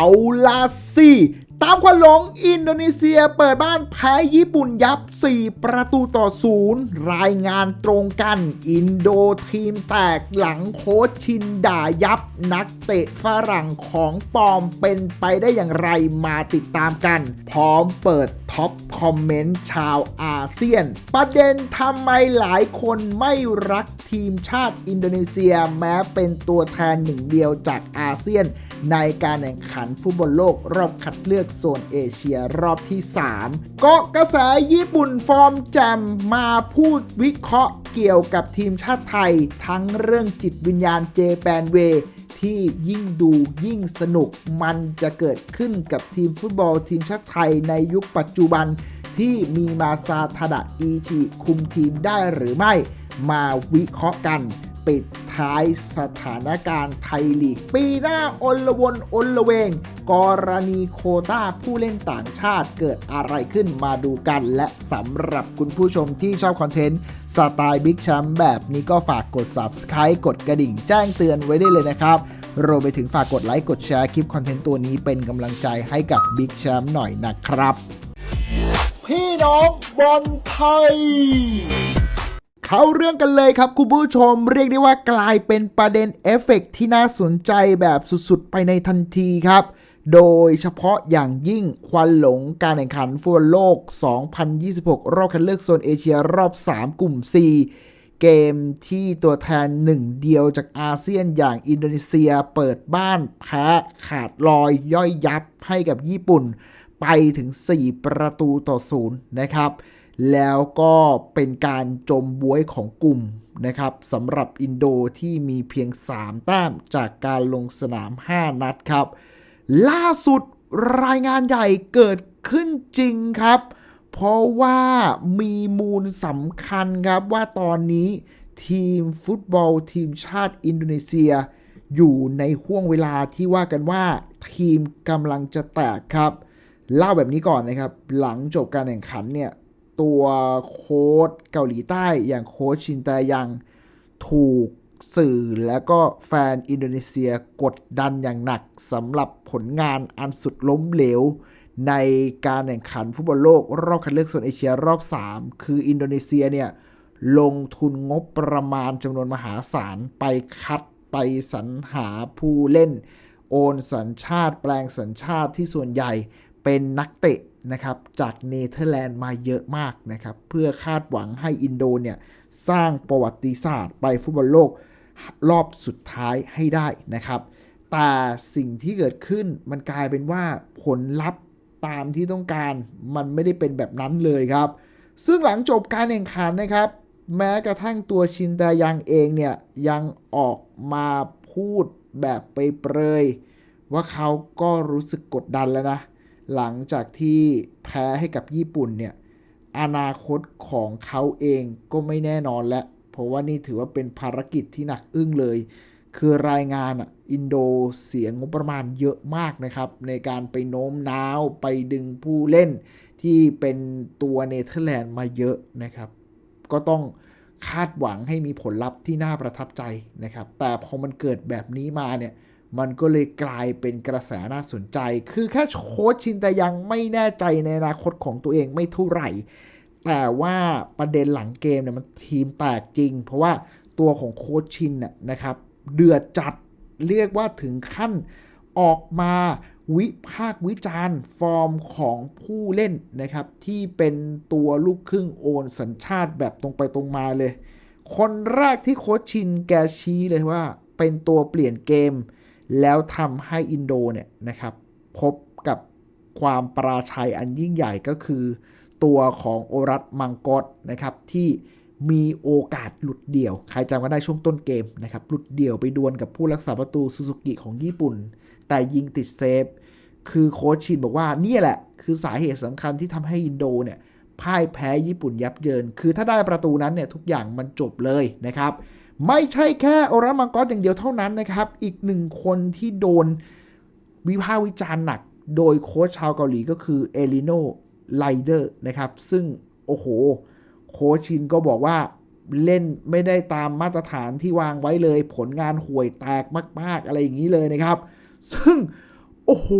เอาล่ะสิ ตามควันหลงอินโดนีเซียเปิดบ้านแพ้ญี่ปุ่นยับ 4 ประตูต่อศูนย์รายงานตรงกัน อินโดทีมแตกหลังโค้ชชินด่ายับ นักเตะฝรั่งของปอมเป็นไปได้อย่างไรมาติดตามกัน พร้อมเปิดท็อปคอมเมนต์ชาวอาเซียน ประเด็นทำไมหลายคนไม่รักทีมชาติอินโดนีเซียแม้เป็นตัวแทนหนึ่งเดียวจากอาเซียน ในการแข่งขันฟุตบอลโลกรอบคัดเลือกโซนเอเชียรอบที่3ก็กระแสญี่ปุ่นฟอร์มแจมมาพูดวิเคราะห์เกี่ยวกับทีมชาติไทย ทั้งเรื่องจิตวิญญาณเจแปนเวที่ยิ่งดูยิ่งสนุกมันจะเกิดขึ้นกับทีมฟุตบอลทีมชาติไทยในยุคปัจจุบันที่มีมาซาทาดะอีชิคุมทีมได้หรือไม่ มาวิเคราะห์กัน ปิด ท้ายสถานการณ์ไทยลีก ปีหน้าอลวนอลเวง กรณีโคต้าผู้เล่นต่างชาติเกิดอะไรขึ้นมาดูกันและสำหรับคุณผู้ชมที่ชอบคอนเทนต์สไตล์บิ๊กแชมป์แบบนี้ก็ฝากกด Subscribe กดกระดิ่งแจ้งเตือนไว้ได้เลยนะครับรวมไปถึงฝากกดไลค์กดแชร์คลิปคอนเทนต์ตัวนี้เป็นกำลังใจให้กับบิ๊กแชมป์หน่อยนะครับ พี่น้องบอลไทย เข้าเรื่องกันเลยครับคุณผู้ชมเรียกได้ว่ากลายเป็นประเด็นเอฟเฟกต์ที่น่าสนใจแบบสุดๆ ไปในทันทีครับ โดยเฉพาะอย่างยิ่งควันหลงการแข่งขันฟุตบอลโลก 2026 รอบคัดเลือกโซนเอเชียรอบ 3 กลุ่ม C เกมที่ตัวแทนหนึ่งเดียวจากอาเซียนอย่างอินโดนีเซียเปิดบ้านแพ้ขาดลอยย่อยยับให้กับญี่ปุ่น ไปถึง 4 ประตูต่อศูนย์นะครับ แล้วก็เป็นการจมบวยของกลุ่มนะครับสำหรับอินโดที่มีเพียง 3 แต้มจากการลงสนาม 5 นัดครับ ล่าสุดรายงานใหญ่เกิดขึ้นจริงครับ เพราะว่ามีมูลสำคัญครับว่าตอนนี้ทีมฟุตบอลทีมชาติอินโดนีเซีย อยู่ในห่วงเวลาที่ว่ากันว่าทีมกำลังจะแตกครับ เล่าแบบนี้ก่อนนะครับ หลังจบการแข่งขันเนี่ย ตัวโค้ชเกาหลีใต้อย่างโค้ชชินแตยังถูกสื่อและก็แฟนอินโดนีเซียกดดันอย่างหนักสำหรับผลงานอันสุดล้มเหลว ในการแข่งขันฟุตบอลโลก รอบคัดเลือกโซนเอเชียรอบ 3 คืออินโดนีเซียเนี่ยลงทุนงบประมาณจำนวนมหาศาลไปคัดไปสรรหาผู้เล่น โอนสัญชาติแปลงสัญชาติที่ส่วนใหญ่ เป็นนักเตะนะครับจากเนเธอร์แลนด์มาเยอะมากนะครับ เพื่อคาดหวังให้อินโดเนี่ยสร้างประวัติศาสตร์ไปฟุตบอลโลกรอบสุดท้ายให้ได้นะครับ แต่สิ่งที่เกิดขึ้นมันกลายเป็นว่าผลลัพธ์ตามที่ต้องการมันไม่ได้เป็นแบบนั้นเลยครับ ซึ่งหลังจบการแข่งขันนะครับ แม้กระทั่งตัวชินตายังเองเนี่ยยังออกมาพูดแบบไปเปรยว่าเขาก็รู้สึกกดดันแล้วนะ หลังจากที่แพ้ให้กับญี่ปุ่นเนี่ยอนาคตของเขาเองก็ไม่แน่นอนแล้วเพราะว่านี่ถือว่าเป็นภารกิจที่หนักอึ้งเลย คือรายงานอะอินโดเสียงบประมาณเยอะมากนะครับ ในการไปโน้มน้าวไปดึงผู้เล่นที่เป็นตัวเนเธอร์แลนด์มาเยอะนะครับ ก็ต้องคาดหวังให้มีผลลัพธ์ที่น่าประทับใจนะครับ แต่พอมันเกิดแบบนี้มาเนี่ย มันก็เลยกลายเป็นกระแสน่าสนใจ คือแค่โค้ชชินแต่ยังไม่แน่ใจในอนาคตของตัวเองไม่เท่าไหร่ แต่ว่าประเด็นหลังเกมเนี่ยมันทีมแตกจริง เพราะว่าตัวของโค้ชชินน่ะนะครับ เดือดจัดเรียกว่าถึงขั้นออกมาวิพากวิจารณ์ฟอร์มของผู้เล่นนะครับ ที่เป็นตัวลูกครึ่งโอนสัญชาติแบบตรงไปตรงมาเลย คนแรกที่โค้ชชินแกชี้เลยว่า เป็นตัวเปลี่ยนเกม แล้วทำให้อินโดเนี่ยนะครับพบกับความปราชัยอันยิ่งใหญ่ก็คือ ตัวของโอรัตมังกรนะครับที่มีโอกาสหลุดเดี่ยว ใครจำกันได้ช่วงต้นเกมนะครับ หลุดเดี่ยวไปดวลกับผู้รักษาประตูซูซูกิของญี่ปุ่น แต่ยิงติดเซฟ คือโค้ชชินบอกว่าเนี่ยแหละ คือสาเหตุสำคัญที่ทำให้อินโดเนี่ยพ่ายแพ้ญี่ปุ่นยับเยิน คือถ้าได้ประตูนั้นเนี่ยทุกอย่างมันจบเลยนะครับ ไม่ใช่แค่โอรามังกอสอย่างเดียวเท่านั้นนะครับ อีกหนึ่งคนที่โดนวิพากษ์วิจารณ์หนัก โดยโค้ชชาวเกาหลีก็คือเอลิโนไลเดอร์นะครับ ซึ่ง โอ้โห โค้ชชินก็บอกว่าเล่นไม่ได้ตามมาตรฐานที่วางไว้เลย ผลงานห่วยแตกมาก ๆ อะไรอย่างนี้เลยนะครับ ซึ่ง โอ้โห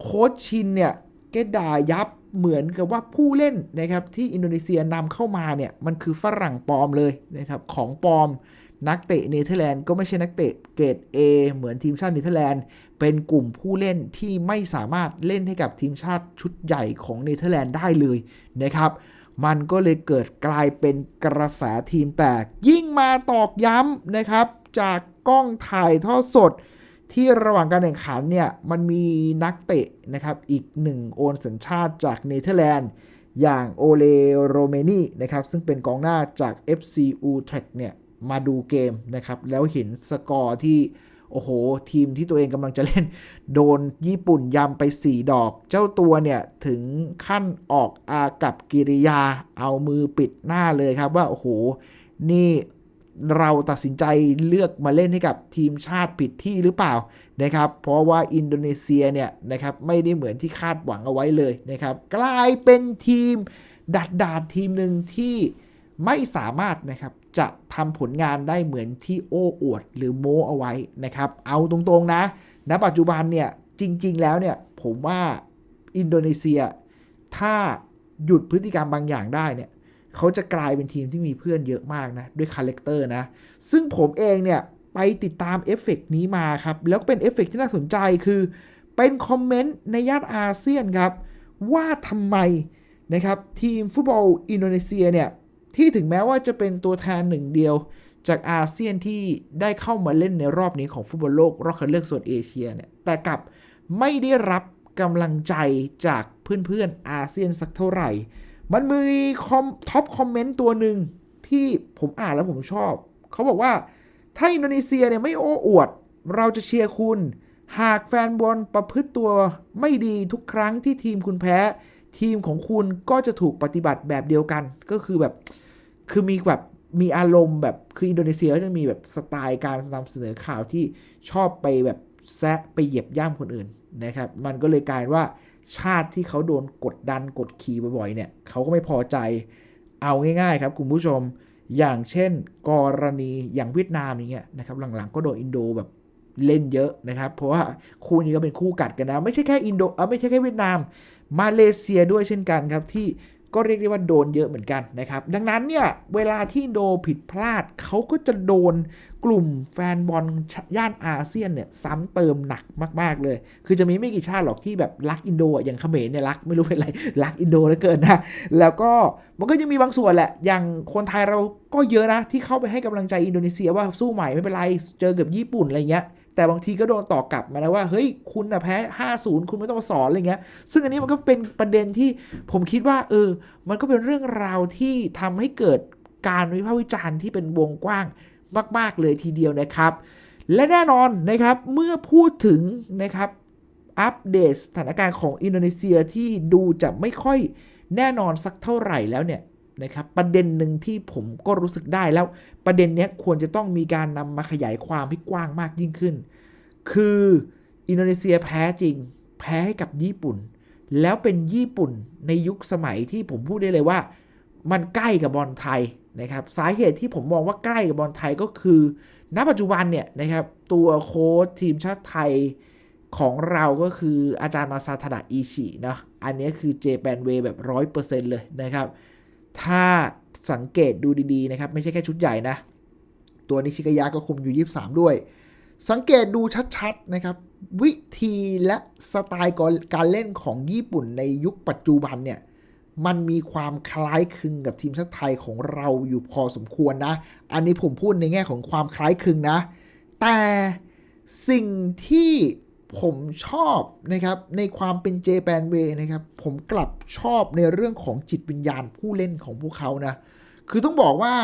โค้ชชินเนี่ยแกด่ายับ เหมือนกับว่าผู้เล่นนะครับที่อินโดนีเซียนำเข้ามาเนี่ยมันคือฝรั่งปลอมเลยนะครับของปลอมนักเตะเนเธอร์แลนด์ก็ไม่ใช่นักเตะเกรด A เหมือนทีมชาติเนเธอร์แลนด์ เป็นกลุ่มผู้เล่นที่ไม่สามารถเล่นให้กับทีมชาติชุดใหญ่ของเนเธอร์แลนด์ได้เลยนะครับ มันก็เลยเกิดกลายเป็นกระแสทีมแตก ยิ่งมาตอกย้ำนะครับ จากกล้องถ่ายทอดสด ที่ระหว่างการแข่งขันเนี่ยมันมีนักเตะนะครับอีกหนึ่งโอนสัญชาติจากเนเธอร์แลนด์อย่างโอเลโรเมนีนะครับซึ่งเป็นกองหน้าจาก FC Utrecht เนี่ยมาดูเกมนะครับแล้วเห็นสกอร์ที่โอ้โห ทีมที่ตัวเองกำลังจะเล่น โดนญี่ปุ่นยำไป 4 ดอก เจ้าตัวเนี่ย ถึงขั้นออกอากับกิริยาเอามือปิดหน้าเลยครับว่า โอ้โห นี่ เราตัดสินใจเลือกมาเล่นให้กับทีมชาติผิดที่หรือเปล่านะครับ เพราะว่าอินโดนีเซียเนี่ยนะครับไม่ได้เหมือนที่คาดหวังเอาไว้เลยนะครับ กลายเป็นทีมดัดดาดทีมหนึ่งที่ไม่สามารถนะครับจะทำผลงานได้เหมือนที่โอ้อวดหรือโม้เอาไว้นะครับ เอาตรงๆนะ ณ ปัจจุบันเนี่ยจริง ๆ แล้วเนี่ยผมว่าอินโดนีเซียถ้าหยุดพฤติกรรมบางอย่างได้เนี่ย เขาจะกลายเป็นทีมที่มีเพื่อนเยอะมากนะ ด้วยคาแรคเตอร์นะ ซึ่งผมเองเนี่ย ไปติดตามเอฟเฟกต์นี้มาครับ แล้วเป็นเอฟเฟกต์ที่น่าสนใจคือ เป็นคอมเมนต์ในย่านอาเซียนครับ ว่าทำไมนะครับ ทีมฟุตบอลอินโดนีเซียเนี่ย ที่ถึงแม้ว่าจะเป็นตัวแทนหนึ่งเดียว จากอาเซียนที่ได้เข้ามาเล่นในรอบนี้ของฟุตบอลโลกรอบคัดเลือกโซนเอเชียเนี่ยแต่กลับไม่ได้รับกำลังใจจากเพื่อนๆอาเซียนสักเท่าไหร่ มันมีคอมท็อปคอมเมนต์ตัวหนึ่งที่ผมอ่านแล้วผมชอบ เขาบอกว่า ถ้าอินโดนีเซียเนี่ยไม่โอ้อวด เราจะเชียร์คุณ หากแฟนบอลประพฤติตัวไม่ดีทุกครั้งที่ทีมคุณแพ้ ทีมของคุณก็จะถูกปฏิบัติแบบเดียวกัน ก็คือแบบ คือมีแบบมีอารมณ์แบบคืออินโดนีเซียก็จะมีแบบสไตล์การนำเสนอข่าวที่ชอบไปแบบแซะไปเหยียบย่ำคนอื่นนะครับ มันก็เลยกลายว่า ชาติที่เขาโดนกดดันกดขี่บ่อยๆเนี่ยเขาก็ไม่พอใจเอาง่ายๆครับคุณผู้ชมอย่างเช่น กรณีอย่างเวียดนามอย่างเงี้ยนะครับหลังๆก็โดนอินโดแบบเล่นเยอะนะครับ เพราะว่าคู่นี้ก็เป็นคู่กัดกันนะ ไม่ใช่แค่อินโดเออไม่ใช่แค่เวียดนาม มาเลเซียด้วยเช่นกันครับที่ ก็เรียกได้ว่าโดนเยอะเหมือนกันนะครับ ดังนั้นเนี่ยเวลาที่โดผิดพลาดเขาก็จะโดนกลุ่มแฟนบอลย่านอาเซียนเนี่ยซ้ำเติมหนักมาก ๆ เลย คือจะมีไม่กี่ชาติหรอกที่แบบรักอินโดอย่างเขมรเนี่ยรักไม่รู้เป็นไรรักอินโดเหลือเกินนะแล้วก็มันก็จะมีบางส่วนแหละ อย่างคนไทยเราก็เยอะนะที่เข้าไปให้กำลังใจอินโดนีเซียว่าสู้ใหม่ไม่เป็นไรเจอกับญี่ปุ่นอะไรเงี้ย แต่บางทีก็โดนต่อกลับมาแล้วว่าเฮ้ยคุณนะแพ้ 5-0 คุณไม่ต้องมาสอนอะไรเงี้ย ซึ่งอันนี้มันก็เป็นประเด็นที่ผมคิดว่าเออ มันก็เป็นเรื่องราวที่ทำให้เกิดการวิพากษ์วิจารณ์ที่เป็นวงกว้างมาก ๆ เลยทีเดียวนะครับ และแน่นอนนะครับเมื่อพูดถึงนะครับอัปเดตสถานการณ์ของอินโดนีเซียที่ดูจะไม่ค่อยแน่นอนสักเท่าไหร่แล้วเนี่ย นะครับประเด็นหนึ่งที่ผมก็รู้สึกได้แล้วประเด็นนี้ควรจะต้องมีการนำมาขยายความให้กว้างมากยิ่งขึ้น คืออินโดนีเซียแพ้จริง แพ้ให้กับญี่ปุ่น แล้วเป็นญี่ปุ่นในยุคสมัยที่ผมพูดได้เลยว่า มันใกล้กับบอลไทยนะครับสาเหตุที่ผมมองว่าใกล้กับบอลไทยก็คือ ณปัจจุบันเนี่ยนะครับตัวโค้ชทีมชาติไทยของเราก็คืออาจารย์มาซาทดะอิชินะอันนี้คือเจแปนเวแบบร้อยเปอร์เซ็นต์เลยนะครับ ถ้าสังเกตดูดีๆนะครับ ไม่ใช่แค่ชุดใหญ่นะ ตัวนิชิกายะก็คุมอยู่ 23 ด้วย สังเกตดูชัดๆนะครับ วิธีและสไตล์การเล่นของญี่ปุ่นในยุคปัจจุบันเนี่ยมันมีความคล้ายคลึงกับทีมชาติไทยของเราอยู่พอสมควรนะ อันนี้ผมพูดในแง่ของความคล้ายคลึงนะ แต่สิ่งที่ ผมชอบนะครับในความเป็นเจแปนเวนะครับ ผมกลับชอบในเรื่องของจิตวิญญาณผู้เล่นของพวกเขานะ คือต้องบอกว่า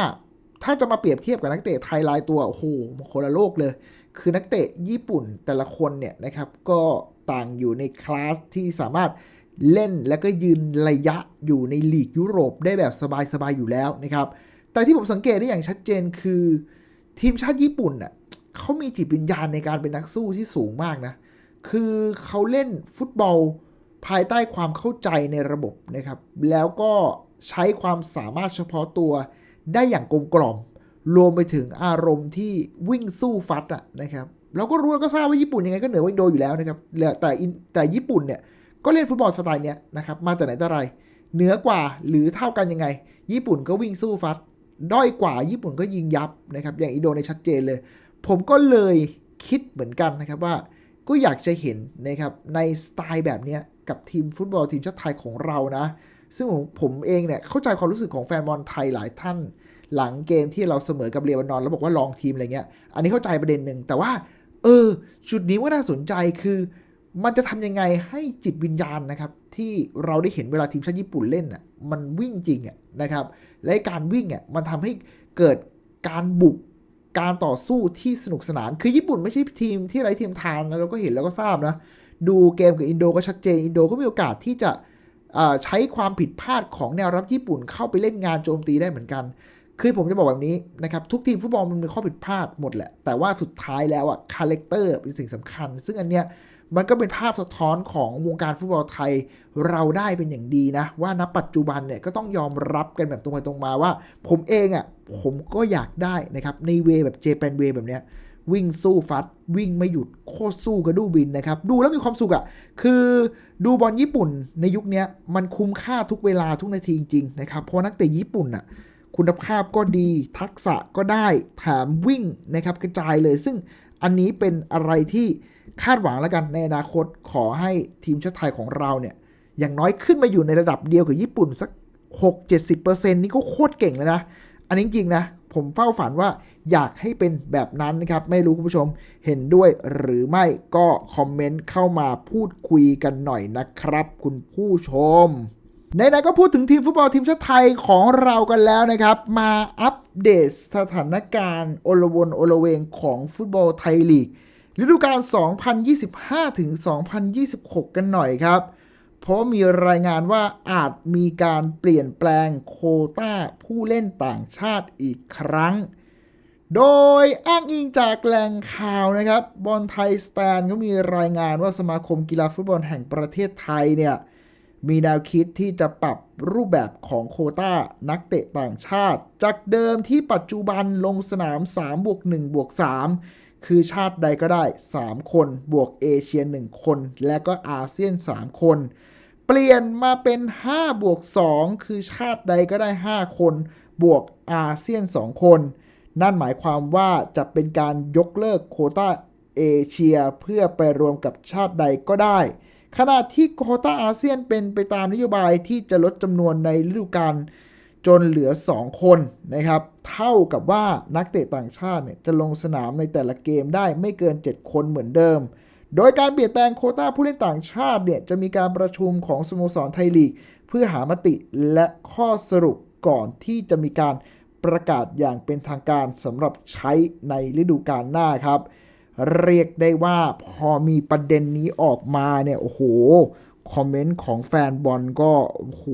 ถ้าจะมาเปรียบเทียบกับนักเตะไทยรายตัวโอ้โหคนละโลกเลย คือนักเตะญี่ปุ่นแต่ละคนเนี่ยนะครับ ก็ต่างอยู่ในคลาสที่สามารถเล่นแล้วก็ยืนระยะอยู่ในลีกยุโรปได้แบบสบายๆอยู่แล้วนะครับ แต่ที่ผมสังเกตได้อย่างชัดเจนคือ ทีมชาติญี่ปุ่นน่ะเขามีจิตวิญญาณในการเป็นนักสู้ที่สูงมากนะ คือเขาเล่นฟุตบอลภายใต้ความเข้าใจในระบบนะครับ แล้วก็ใช้ความสามารถเฉพาะตัวได้อย่างกลมกล่อม รวมไปถึงอารมณ์ที่วิ่งสู้ฟัดอะนะครับ เราก็รู้แล้วก็ทราบว่าญี่ปุ่นยังไงก็เหนืออินโดอยู่แล้วนะครับ แต่แต่ญี่ปุ่นเนี่ยก็เล่นฟุตบอลสไตล์เนี้ยนะครับ มาแต่ไหนแต่ไร เหนือกว่าหรือเท่ากันยังไง ญี่ปุ่นก็วิ่งสู้ฟัด ด้อยกว่าญี่ปุ่นก็ยิงยับนะครับ อย่างอินโดในยชัดเจนเลย ผมก็เลยคิดเหมือนกันนะครับว่า ก็อยากจะเห็นนะครับในสไตล์แบบนี้กับทีมฟุตบอลทีมชาติไทยของเรานะ ซึ่งผมผมเองเนี่ยเข้าใจความรู้สึกของแฟนบอลไทยหลายท่าน หลังเกมที่เราเสมอกับเรวานอน แล้วบอกว่าลองทีมอะไรเงี้ย อันนี้เข้าใจประเด็นหนึ่งแต่ว่า เออ จุดนี้ว่าน่าสนใจคือ มันจะทำยังไงให้จิตวิญญาณนะครับ ที่เราได้เห็นเวลาทีมชาติญี่ปุ่นเล่นอะมันวิ่งจริงอะนะครับ และการวิ่งอะมันทำให้เกิดการบุก การต่อสู้ที่สนุกสนาน คือญี่ปุ่นไม่ใช่ทีมที่ไร้เทียมทานนะเราก็เห็นแล้วก็ทราบนะ ดูเกมกับอินโดก็ชัดเจน อินโดก็มีโอกาสที่จะใช้ความผิดพลาดของแนวรับญี่ปุ่นเข้าไปเล่นงานโจมตีได้เหมือนกัน คือผมจะบอกแบบนี้นะครับ ทุกทีมฟุตบอลมันมีข้อผิดพลาดหมดแหละ แต่ว่าสุดท้ายแล้วอะคาแรคเตอร์เป็นสิ่งสำคัญ ซึ่งอันเนี้ย มันก็เป็นภาพสะท้อนของวงการฟุตบอลไทยเราได้เป็นอย่างดีนะ ว่าณปัจจุบันเนี่ยก็ต้องยอมรับกันแบบตรงไปตรงมาว่า ผมเองอะผมก็อยากได้นะครับ ในเวแบบเจแปนเวแบบเนี้ยวิ่งสู้ฟัด วิ่งไม่หยุดโคตรสู้กระดูบินนะครับ ดูแล้วมีความสุขอะ่ะคือดูบอลญี่ปุ่นในยุคนี้มันคุ้มค่าทุกเวลาทุกนาทีจริงๆนะครับเพราะนักเตะญี่ปุ่นอะคุณภาพก็ดีทักษะก็ได้แถมวิ่งนะครับกระจายเลย ซึ่งอันนี้เป็นอะไรที่ คาดหวังแล้วกันในอนาคตขอให้ทีมชาติไทยของเราเนี่ย อย่างน้อยขึ้นมาอยู่ในระดับเดียวกับญี่ปุ่นสัก 6-70%นี่ก็โคตรเก่งเลยนะ อันนี้จริงๆนะผมเฝ้าฝันว่าอยากให้เป็นแบบนั้นนะครับ ไม่รู้คุณผู้ชมเห็นด้วยหรือไม่ก็คอมเมนต์เข้ามาพูดคุยกันหน่อยนะครับ คุณผู้ชมไหนๆก็พูดถึงทีมฟุตบอลทีมชาติไทยของเรากันแล้วนะครับ มาอัปเดตสถานการณ์โอลวนโอลเวงของฟุตบอลไทยลีก ฤดูกาล 2025 ถึง 2026 กันหน่อยครับ เพราะมีรายงานว่าอาจมีการเปลี่ยนแปลงโคต้าผู้เล่นต่างชาติอีกครั้ง โดยอ้างอิงจากแหล่งข่าวนะครับบอลไทยสแตนก็มีรายงานว่าสมาคมกีฬาฟุตบอลแห่งประเทศไทยเนี่ยมีแนวคิดที่จะปรับรูปแบบของโคต้านักเตะต่างชาติ จากเดิมที่ปัจจุบันลงสนาม3บวก1บวก3 คือชาติใดก็ได้ 3 คนบวกเอเชีย 1 คน และก็อาเซียน 3 คน เปลี่ยนมาเป็น5บวก2คือชาติใดก็ได้ 5 คน บวกอาเซียน 2 คน นั่นหมายความว่าจะเป็นการยกเลิกโควต้าเอเชียเพื่อไปรวมกับชาติใดก็ได้ ขณะที่โควต้าอาเซียนเป็นไปตามนโยบายที่จะลดจำนวนในฤดูกาล จนเหลือ 2 คนนะครับ เท่ากับว่านักเตะต่างชาติเนี่ยจะลงสนามในแต่ละเกมได้ไม่เกิน 7 คนเหมือนเดิม โดยการเปลี่ยนแปลงโคต้าผู้เล่นต่างชาติเนี่ยจะมีการประชุมของสโมสรไทยลีก เพื่อหามติและข้อสรุปก่อนที่จะมีการประกาศอย่างเป็นทางการสำหรับใช้ในฤดูกาลหน้าครับ เรียกได้ว่าพอมีประเด็นนี้ออกมาเนี่ยโอ้โห คอมเมนต์ของแฟนบอลก็โอ้โห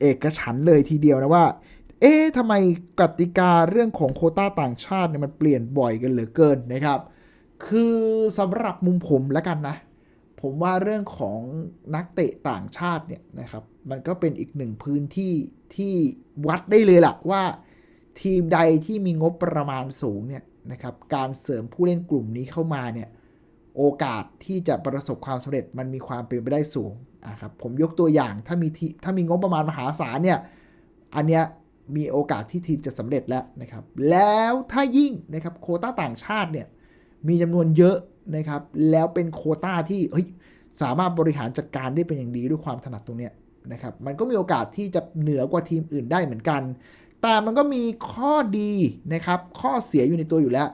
เอกฉันเลยทีเดียวนะว่า เอ๊ะทำไมกติกาเรื่องของโคต้าต่างชาติเนี่ยมันเปลี่ยนบ่อยกันเหลือเกินนะครับ คือสำหรับมุมผมแล้วกันนะ ผมว่าเรื่องของนักเตะต่างชาติเนี่ยนะครับ มันก็เป็นอีกหนึ่งพื้นที่ที่วัดได้เลยล่ะว่า ทีมใดที่มีงบประมาณสูงเนี่ยนะครับ การเสริมผู้เล่นกลุ่มนี้เข้ามาเนี่ย โอกาสที่จะประสบความสำเร็จมันมีความเป็นไปได้สูงอะครับผมยกตัวอย่างถ้ามีทีถ้ามีงบประมาณมหาศาลเนี่ยอันเนี้ยมีโอกาสที่ทีมจะสำเร็จแล้วนะครับ แล้วถ้ายิ่งนะครับโคต้าต่างชาติเนี่ยมีจำนวนเยอะนะครับ แล้วเป็นโคต้าที่เฮ้ยสามารถบริหารจัดการได้เป็นอย่างดีด้วยความถนัดตรงเนี้ยนะครับ มันก็มีโอกาสที่จะเหนือกว่าทีมอื่นได้เหมือนกัน แต่มันก็มีข้อดีนะครับ ข้อเสียอยู่ในตัวอยู่แล้ว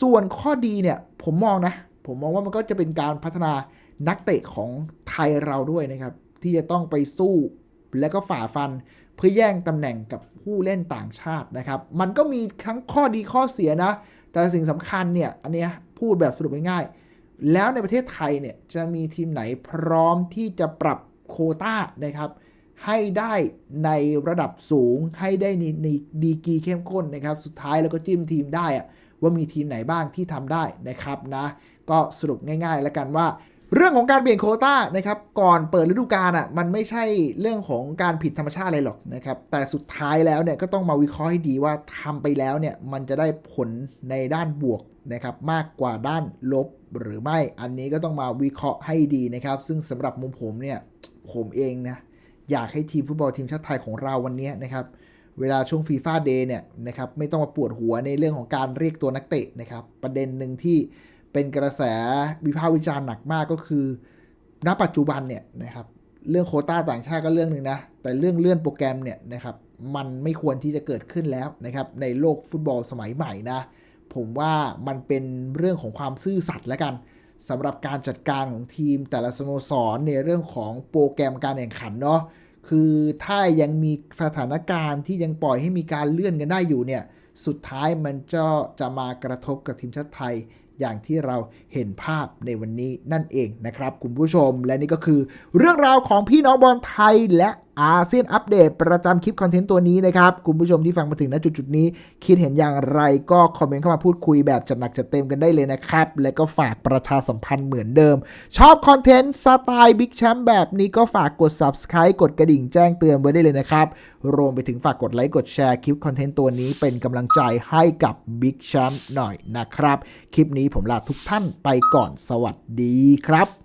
ส่วนข้อดีเนี่ยผมมองนะ ผมมองว่ามันก็จะเป็นการพัฒนานักเตะของไทยเราด้วยนะครับ ที่จะต้องไปสู้และก็ฝ่าฟันเพื่อแย่งตำแหน่งกับผู้เล่นต่างชาตินะครับ มันก็มีทั้งข้อดีข้อเสียนะ แต่สิ่งสำคัญเนี่ย อันนี้พูดแบบสรุปง่ายๆ แล้วในประเทศไทยเนี่ยจะมีทีมไหนพร้อมที่จะปรับโคต้านะครับ ให้ได้ในระดับสูงให้ได้ในในดีกีเข้มข้นนะครับ สุดท้ายแล้วก็จิ้มทีมได้อะ ว่ามีทีมไหนบ้างที่ทำได้นะครับนะก็สรุปง่าย ๆ แล้วกันว่า เรื่องของการเปลี่ยนโคต้านะครับก่อนเปิดฤดูกาลอะมันไม่ใช่เรื่องของการผิดธรรมชาติอะไรหรอกนะครับแต่สุดท้ายแล้วเนี่ยก็ต้องมาวิเคราะห์ให้ดีว่าทำไปแล้วเนี่ยมันจะได้ผลในด้านบวกนะครับมากกว่าด้านลบหรือไม่อันนี้ก็ต้องมาวิเคราะห์ให้ดีนะครับ ซึ่งสำหรับมุมผมเนี่ยผมเองนะอยากให้ทีมฟุตบอลทีมชาติไทยของเราวันนี้นะครับ เวลาช่วงฟีฟ่าเดย์เนี่ยนะครับไม่ต้องมาปวดหัวในเรื่องของการเรียกตัวนักเตะนะครับ ประเด็นหนึ่งที่เป็นกระแสวิพากษ์วิจารณ์หนักมากก็คือ ณปัจจุบันเนี่ยนะครับเรื่องโคต้าต่างชาติก็เรื่องหนึ่งนะ แต่เรื่องเลื่อนโปรแกรมเนี่ยนะครับมันไม่ควรที่จะเกิดขึ้นแล้วนะครับในโลกฟุตบอลสมัยใหม่นะผมว่ามันเป็นเรื่องของความซื่อสัตย์แล้วกันสำหรับการจัดการของทีมแต่ละสโมสรในเรื่องของโปรแกรมการแข่งขันเนาะ คือถ้ายังมีสถานการณ์ที่ยังปล่อยให้มีการเลื่อนกันได้อยู่เนี่ย สุดท้ายมันจะจะมากระทบกับทีมชาติไทยอย่างที่เราเห็นภาพในวันนี้นั่นเองนะครับ คุณผู้ชมและนี่ก็คือเรื่องราวของพี่น้องบอลไทยและ อาเซียนอัปเดตประจำคลิปคอนเทนต์ตัวนี้นะครับ คุณผู้ชมที่ฟังมาถึงณจุดๆนี้ คิดเห็นอย่างไรก็คอมเมนต์เข้ามาพูดคุยแบบจัดหนักจัดเต็มกันได้เลยนะครับ และก็ฝากประชาสัมพันธ์เหมือนเดิม ชอบคอนเทนต์สไตล์บิ๊กแชมป์แบบนี้ก็ฝากกด subscribe กดกระดิ่งแจ้งเตือนไว้ได้เลยนะครับ รวมไปถึงฝากกดไลค์กดแชร์คลิปคอนเทนต์ตัวนี้เป็นกำลังใจให้กับบิ๊กแชมป์หน่อยนะครับ คลิปนี้ผมลาทุกท่านไปก่อนสวัสดีครับ